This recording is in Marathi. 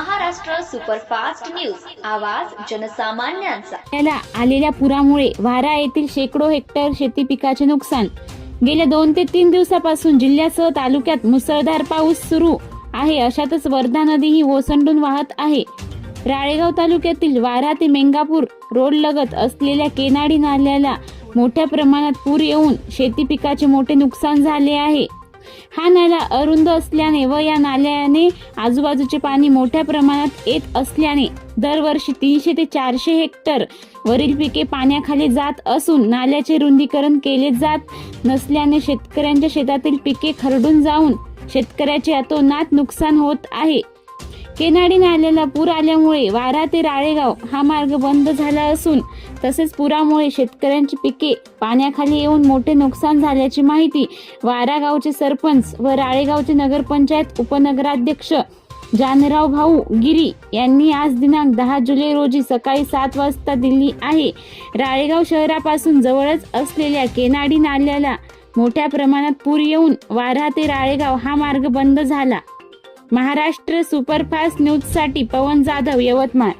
Superfast news. आवाज जनसामान्यांचा. याला आलेल्या पुरामुळे वारा येथील शेकडो हेक्टर शेती पिकाचे नुकसान. गेल्या दोन ते तीन दिवसापासून जिल्ह्यासह तालुक्यात मुसळधार पाऊस सुरू आहे. अशातच वर्धा नदी ही ओसंडून वाहत आहे. राळेगाव तालुक्यातील वारा ते मेंगापूर रोड लगत असलेल्या केनाडी नाल्याला मोठ्या प्रमाणात पूर येऊन शेती पिकाचे मोठे नुकसान झाले आहे. हा नाला अरुंद असल्याने व या नाल्याने आजूबाजूचे पाणी मोठ्या प्रमाणात येत असल्याने दरवर्षी तीनशे ते चारशे हेक्टर वरील पिके पाण्याखाली जात असून नाल्याचे रुंदीकरण केले जात नसल्याने शेतकऱ्यांच्या शेतातील पिके खरडून जाऊन शेतकऱ्याचे अतोनात नुकसान होत आहे. केनाडीने आलेला पूर आल्यामुळे वारा ते राळेगाव हा मार्ग बंद झाला असून तसेच पुरामुळे शेतकऱ्यांची पिके पाण्याखाली येऊन मोठे नुकसान झाल्याची माहिती वारा गावचे सरपंच व राळेगावचे नगरपंचायत उपनगराध्यक्ष जानराव भाऊ गिरी यांनी आज दिनांक दहा जुलै रोजी सकाळी सात वाजता दिली आहे. राळेगाव शहरापासून जवळच असलेल्या केनाडी नाल्याला मोठ्या प्रमाणात पूर येऊन वारा ते राळेगाव हा मार्ग बंद झाला. महाराष्ट्र सुपरफास्ट न्यूजसाठी पवन जाधव यवतमाळ.